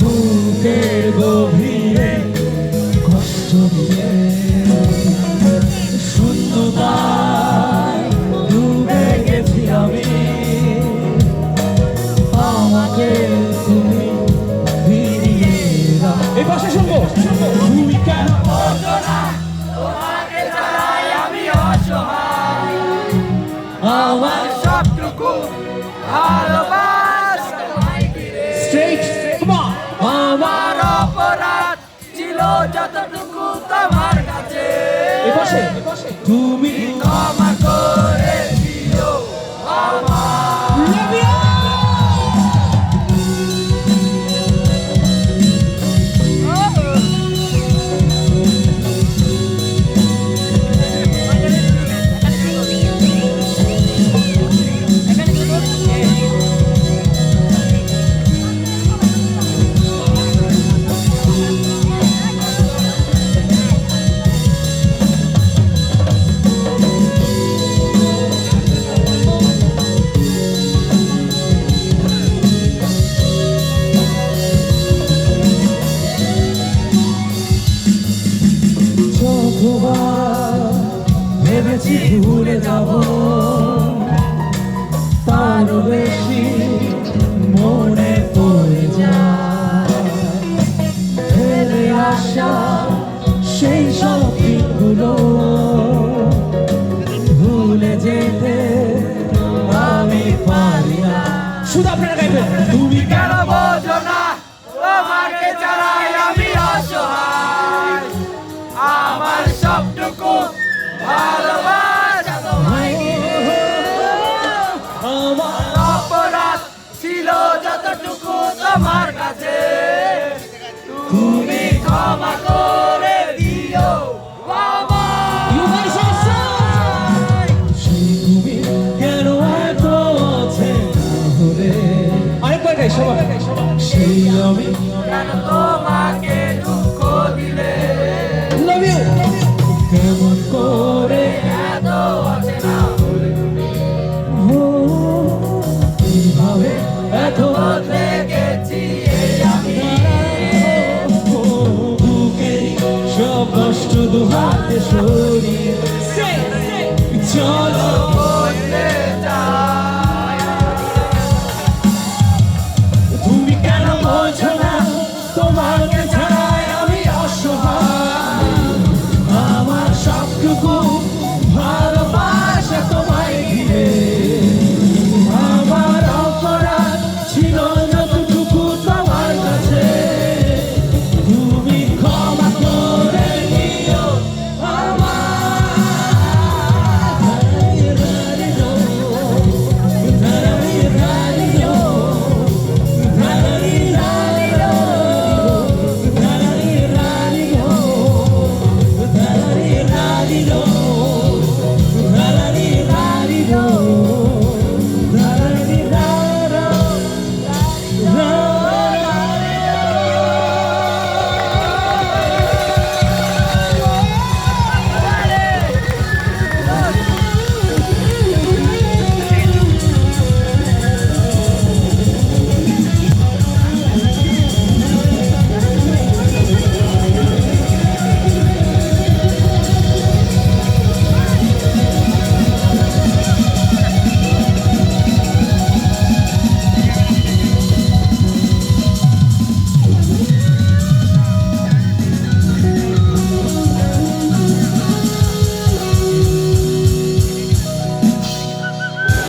বুকের গভীরে কষ্ট দিয়ে শূন্যতায় ডুবে গেছি আমি। আমাকে তুমি ফিরিয়ে এই পাশে শুনব। তুমি কেন বোঝো না তোমাকে ছাড়াই আমি অসহায়। আমার সবটুকু ভালোবাসা যতটুকু তোমার কাছে। তুমি যতবার ভেবেছি ভুলে যাব। তার বেশি মনে পড়ে যায়। ফেলে সেই সব দিনগুলো। ভুলে যেতে আমি পারি না। শুধু আপনারা গাইবেন। সবটুকু ভালোবাসা তোমায়। আমার অপরাধ ছিল যতটুকু তোমার কাছে। তুমি ক্ষমা করে দিও সেই আমি কেন তো